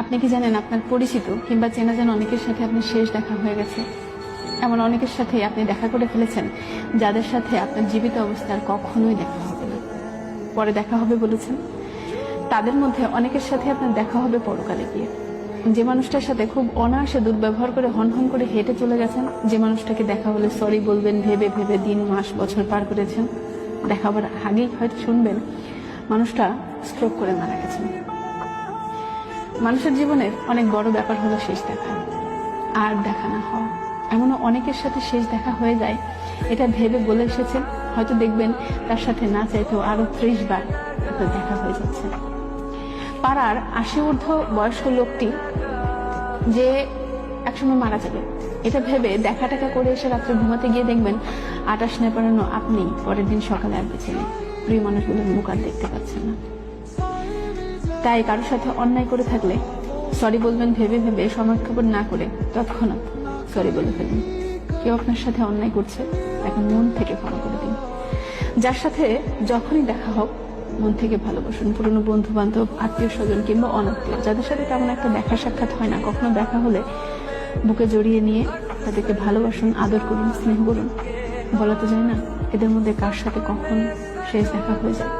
আপনি কি জানেন আপনার পরিচিত কিংবা চেনা জানা অনেকের সাথে আপনার শেষ দেখা হয়ে গেছে? এমন অনেকের সাথে আপনি দেখা করে ফেলেছেন, যাদের সাথে আপনার জীবিত অবস্থার কখনোই দেখা হবে না। পরে দেখা হবে বলেছেন। তাদের মধ্যে অনেকের সাথে আপনার দেখা হবে পরকালে গিয়ে। যে মানুষটার সাথে খুব অনায়াসে দুর্ব্যবহার করে হন হন করে হেঁটে চলে গেছেন, যে মানুষটাকে দেখা হলে সরি বলবেন, ভেবে ভেবে দিন, মাস, বছর পার করেছেন, দেখা হবার আগেই হয়তো শুনবেন, মানুষটা স্ট্রোক করে মারা গেছেন। মানুষের জীবনের অনেক বড় ব্যাপার হলো শেষ দেখা। আর দেখা না হওয়া। এমনও অনেকের সাথে শেষ দেখা হয়ে যায়। এটা ভেবে বলে এসেছেন। হয়তো দেখবেন তার সাথে না চাইতেও আরও ত্রিশ বার দেখা হয়ে যাচ্ছে। পাড়ার আশি ঊর্ধ্ব বয়স্ক লোকটি যে একসময় মারা যাবে। এটা ভেবে দেখা টাকা করে এসে রাত্রে ঘুমাতে গিয়ে দেখবেন, আটাশ নেপানো আপনি পরের দিন সকালে আর বেঁচে নেই। প্রিয় মানুষগুলোর মুখ আর দেখতে পাচ্ছেন না। তাই কারোর সাথে অন্যায় করে থাকলে সরি বলবেন, ভেবে ভেবে সমাক্ষেপণ না করে তৎক্ষণাৎ সরি বলে ফেলুন। কেউ আপনার সাথে অন্যায় করছে, এখন মন থেকে ক্ষমা করে দিন। যার সাথে যখনই দেখা হোক, মন থেকে ভালোবাসুন। পুরনো বন্ধু বান্ধব আত্মীয় স্বজন কিংবা অনাত্মীয়, যাদের সাথে তেমন একটা দেখা সাক্ষাৎ হয় না, কখনো দেখা হলে বুকে জড়িয়ে নিয়ে তাদেরকে ভালোবাসুন, আদর করুন, স্নেহ করুন। বলা তো যায় না, এদের মধ্যে কার সাথে কখন শেষ দেখা হয়ে যায়?